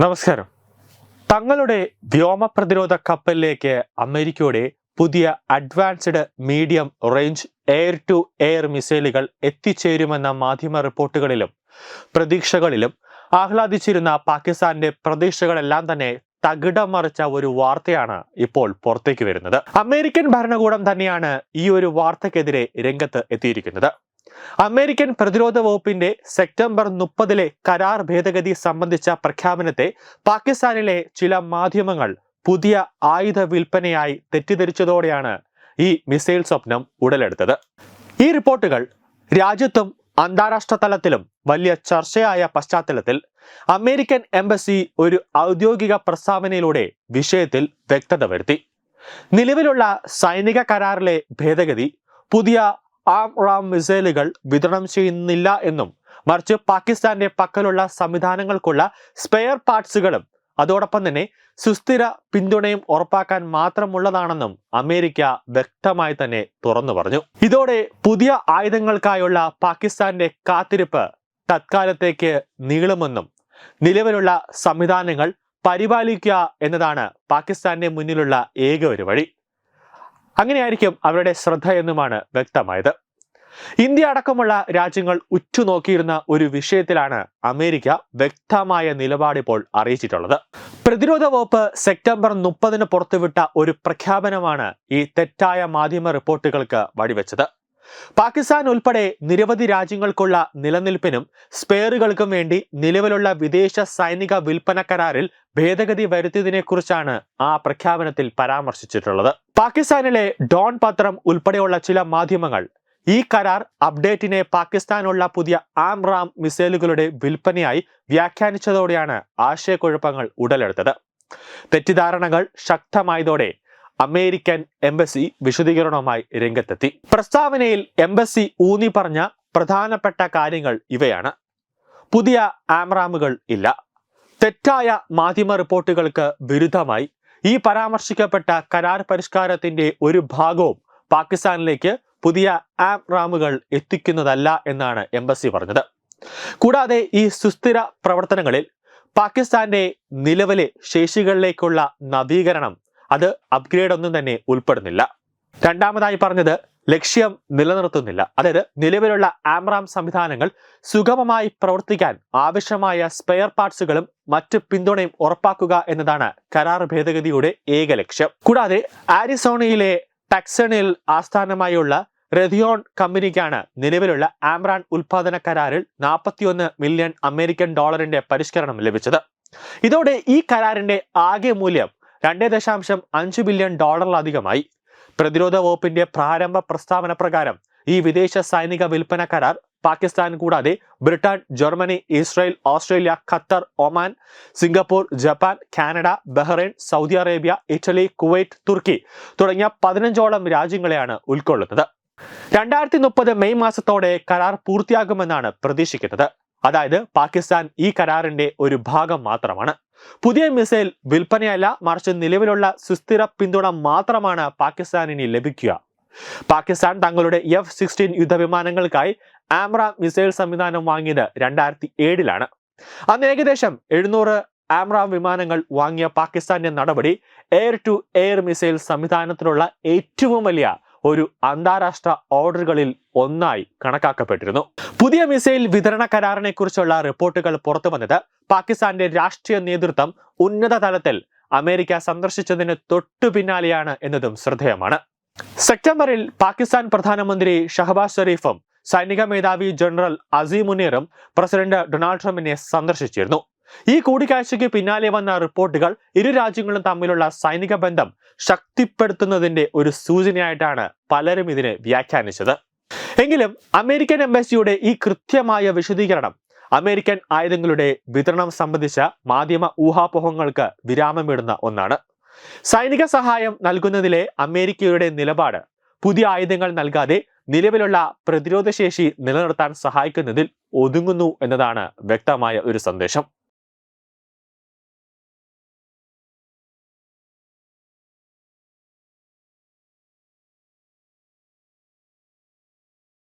നമസ്കാരം. തങ്ങളുടെ വ്യോമ പ്രതിരോധ കപ്പലിലേക്ക് അമേരിക്കയുടെ പുതിയ advanced medium range air to air മിസൈലുകൾ എത്തിച്ചേരുമെന്ന മാധ്യമ റിപ്പോർട്ടുകളിലും പ്രതീക്ഷകളിലും ആഹ്ലാദിച്ചിരുന്ന പാകിസ്ഥാന്റെ പ്രതീക്ഷകളെല്ലാം തന്നെ തകിടം മറിച്ച ഒരു വാർത്തയാണ് ഇപ്പോൾ പുറത്തേക്ക് വരുന്നത്. അമേരിക്കൻ ഭരണകൂടം തന്നെയാണ് ഈ ഒരു വാർത്തക്കെതിരെ രംഗത്ത് എത്തിയിരിക്കുന്നത്. അമേരിക്കൻ പ്രതിരോധ വകുപ്പിന്റെ സെപ്റ്റംബർ മുപ്പതിലെ കരാർ ഭേദഗതി സംബന്ധിച്ച പ്രഖ്യാപനത്തെ പാകിസ്ഥാനിലെ ചില മാധ്യമങ്ങൾ പുതിയ ആയുധ വിൽപ്പനയായി തെറ്റിദ്ധരിച്ചതോടെയാണ് ഈ മിസൈൽ സ്വപ്നം ഉടലെടുത്തത്. ഈ റിപ്പോർട്ടുകൾ രാജ്യത്തും അന്താരാഷ്ട്ര തലത്തിലും വലിയ ചർച്ചയായ പശ്ചാത്തലത്തിൽ അമേരിക്കൻ എംബസി ഒരു ഔദ്യോഗിക പ്രസ്താവനയിലൂടെ വിഷയത്തിൽ വ്യക്തത വരുത്തി. നിലവിലുള്ള സൈനിക കരാറിലെ ഭേദഗതി പുതിയ ആം മിസൈലുകൾ വിതരണം ചെയ്യുന്നില്ല എന്നും മറിച്ച് പാകിസ്ഥാന്റെ പക്കലുള്ള സംവിധാനങ്ങൾക്കുള്ള സ്പെയർ പാർട്സുകളും അതോടൊപ്പം തന്നെ സുസ്ഥിര പിന്തുണയും ഉറപ്പാക്കാൻ മാത്രമുള്ളതാണെന്നും അമേരിക്ക വ്യക്തമായി തന്നെ തുറന്നു പറഞ്ഞു. ഇതോടെ പുതിയ ആയുധങ്ങൾക്കായുള്ള പാകിസ്ഥാന്റെ കാത്തിരിപ്പ് തത്കാലത്തേക്ക് നീളുമെന്നും നിലവിലുള്ള സംവിധാനങ്ങൾ പരിപാലിക്കുക എന്നതാണ് പാകിസ്ഥാന്റെ മുന്നിലുള്ള ഏക ഒരു വഴി. അങ്ങനെയായിരിക്കും അവരുടെ ശ്രദ്ധ എന്നുമാണ് വ്യക്തമായത്. ഇന്ത്യ അടക്കമുള്ള രാജ്യങ്ങൾ ഉറ്റുനോക്കിയിരുന്ന ഒരു വിഷയത്തിലാണ് അമേരിക്ക വ്യക്തമായ നിലപാടിപ്പോൾ അറിയിച്ചിട്ടുള്ളത്. പ്രതിരോധ വകുപ്പ് സെപ്റ്റംബർ മുപ്പതിന് പുറത്തുവിട്ട ഒരു പ്രഖ്യാപനമാണ് ഈ തെറ്റായ മാധ്യമ റിപ്പോർട്ടുകൾക്ക് വഴിവെച്ചത്. പാകിസ്ഥാൻ ഉൾപ്പെടെ നിരവധി രാജ്യങ്ങൾക്കുള്ള നിലനിൽപ്പിനും സ്പെയറുകൾക്കും വേണ്ടി നിലവിലുള്ള വിദേശ സൈനിക വിൽപ്പന കരാറിൽ ഭേദഗതി വരുത്തിയതിനെക്കുറിച്ചാണ് ആ പ്രഖ്യാപനത്തിൽ പരാമർശിച്ചിട്ടുള്ളത്. പാകിസ്ഥാനിലെ ഡോൺ പത്രം ഉൾപ്പെടെയുള്ള ചില മാധ്യമങ്ങൾ ഈ കരാർ അപ്ഡേറ്റിനെ പാകിസ്ഥാനുള്ള പുതിയ ആം റാം മിസൈലുകളുടെ വിൽപ്പനയായി വ്യാഖ്യാനിച്ചതോടെയാണ് ആശയക്കുഴപ്പങ്ങൾ ഉടലെടുത്തത്. തെറ്റിദ്ധാരണകൾ ശക്തമായതോടെ അമേരിക്കൻ എംബസി വിശദീകരണവുമായി രംഗത്തെത്തി. പ്രസ്താവനയിൽ എംബസി ഊന്നി പറഞ്ഞ പ്രധാനപ്പെട്ട കാര്യങ്ങൾ ഇവയാണ്. പുതിയ ആംറാമുകൾ ഇല്ല. തെറ്റായ മാധ്യമ റിപ്പോർട്ടുകൾക്ക് വിരുദ്ധമായി ഈ പരാമർശിക്കപ്പെട്ട കരാർ പരിഷ്കാരത്തിന്റെ ഒരു ഭാഗവും പാകിസ്ഥാനിലേക്ക് പുതിയ ആം റാമുകൾ എത്തിക്കുന്നതല്ല എന്നാണ് എംബസി പറഞ്ഞത്. കൂടാതെ ഈ സുസ്ഥിര പ്രവർത്തനങ്ങളിൽ പാകിസ്ഥാന്റെ നിലവിലെ ശേഷികളിലേക്കുള്ള നവീകരണം അത് അപ്ഗ്രേഡ് ഒന്നും തന്നെ ഉൾപ്പെടുന്നില്ല. രണ്ടാമതായി പറഞ്ഞത് ലക്ഷ്യം നിലനിർത്തുന്നില്ല. അതായത് നിലവിലുള്ള ആംറാം സംവിധാനങ്ങൾ സുഗമമായി പ്രവർത്തിക്കാൻ ആവശ്യമായ സ്പെയർ പാർട്സുകളും മറ്റ് പിന്തുണയും ഉറപ്പാക്കുക എന്നതാണ് കരാർ ഭേദഗതിയുടെ ഏക ലക്ഷ്യം. കൂടാതെ ആരിസോണയിലെ ടെക്സണിൽ ആസ്ഥാനമായുള്ള റെഥിയോൺ കമ്പനിക്കാണ് നിലവിലുള്ള ആംറാൻ ഉൽപാദന കരാറിൽ നാൽപ്പത്തിയൊന്ന് മില്യൺ അമേരിക്കൻ ഡോളറിന്റെ പരിഷ്കരണം ലഭിച്ചത്. ഇതോടെ ഈ കരാറിന്റെ ആകെ മൂല്യം രണ്ട് ദശാംശം അഞ്ച് ബില്യൺ ഡോളറിലധികമായി. പ്രതിരോധ വകുപ്പിന്റെ പ്രാരംഭ പ്രസ്താവന പ്രകാരം ഈ വിദേശ സൈനിക വിൽപ്പന കരാർ പാകിസ്ഥാൻ കൂടാതെ Britain Germany Israel Australia Qatar Oman Singapore Japan Canada Bahrain Saudi Arabia Italy Kuwait Turkey തുടങ്ങിയ പതിനഞ്ചോളം രാജ്യങ്ങളെയാണ് ഉൾക്കൊള്ളുന്നത്. രണ്ടായിരത്തി മുപ്പത് മെയ് മാസത്തോടെ കരാർ പൂർത്തിയാകുമെന്നാണ് പ്രതീക്ഷിക്കുന്നത്. അതായത് പാകിസ്ഥാൻ ഈ കരാറിന്റെ ഒരു ഭാഗം മാത്രമാണ്. പുതിയ മിസൈൽ വിൽപ്പനയല്ല മറിച്ച് നിലവിലുള്ള സുസ്ഥിര പിന്തുണ മാത്രമാണ് പാകിസ്ഥാനിന് ലഭിക്കുക. പാകിസ്ഥാൻ തങ്ങളുടെ എഫ് സിക്സ്റ്റീൻ യുദ്ധവിമാനങ്ങൾക്കായി ആംറ മിസൈൽ സംവിധാനം വാങ്ങിയത് രണ്ടായിരത്തി ഏഴിലാണ് അന്ന് ഏകദേശം എഴുന്നൂറ് ആംറ വിമാനങ്ങൾ വാങ്ങിയ പാകിസ്ഥാന്റെ നടപടി എയർ ടു എയർ മിസൈൽ സംവിധാനത്തിലുള്ള ഏറ്റവും വലിയ ഒരു അന്താരാഷ്ട്ര ഓർഡറുകളിൽ ഒന്നായി കണക്കാക്കപ്പെട്ടിരുന്നു. പുതിയ മിസൈൽ വിതരണ കരാറിനെ കുറിച്ചുള്ള റിപ്പോർട്ടുകൾ പുറത്തു വന്നത് പാകിസ്ഥാന്റെ രാഷ്ട്രീയ നേതൃത്വം ഉന്നത തലത്തിൽ അമേരിക്ക സന്ദർശിച്ചതിന് തൊട്ടു പിന്നാലെയാണ് എന്നതും ശ്രദ്ധേയമാണ്. സെപ്റ്റംബറിൽ പാകിസ്ഥാൻ പ്രധാനമന്ത്രി ഷഹബാസ് ഷെരീഫും സൈനിക മേധാവി ജനറൽ അസീം മുനീറും പ്രസിഡന്റ് ഡൊണാൾഡ് ട്രംപിനെ സന്ദർശിച്ചിരുന്നു. ഈ കൂടിക്കാഴ്ചയ്ക്ക് പിന്നാലെ വന്ന റിപ്പോർട്ടുകൾ ഇരു രാജ്യങ്ങളും തമ്മിലുള്ള സൈനിക ബന്ധം ശക്തിപ്പെടുത്തുന്നതിന്റെ ഒരു സൂചനയായിട്ടാണ് പലരും ഇതിനെ വ്യാഖ്യാനിച്ചത്. എങ്കിലും അമേരിക്കൻ എംബസിയുടെ ഈ കൃത്യമായ വിശദീകരണം അമേരിക്കൻ ആയുധങ്ങളുടെ വിതരണം സംബന്ധിച്ച മാധ്യമ ഊഹാപോഹങ്ങൾക്ക് വിരാമമിടുന്ന ഒന്നാണ്. സൈനിക സഹായം നൽകുന്നതിലെ അമേരിക്കയുടെ നിലപാട് പുതിയ ആയുധങ്ങൾ നൽകാതെ നിലവിലുള്ള പ്രതിരോധശേഷി നിലനിർത്താൻ സഹായിക്കുന്നതിൽ ഒതുങ്ങുന്നു എന്നതാണ് വ്യക്തമായ ഒരു സന്ദേശം.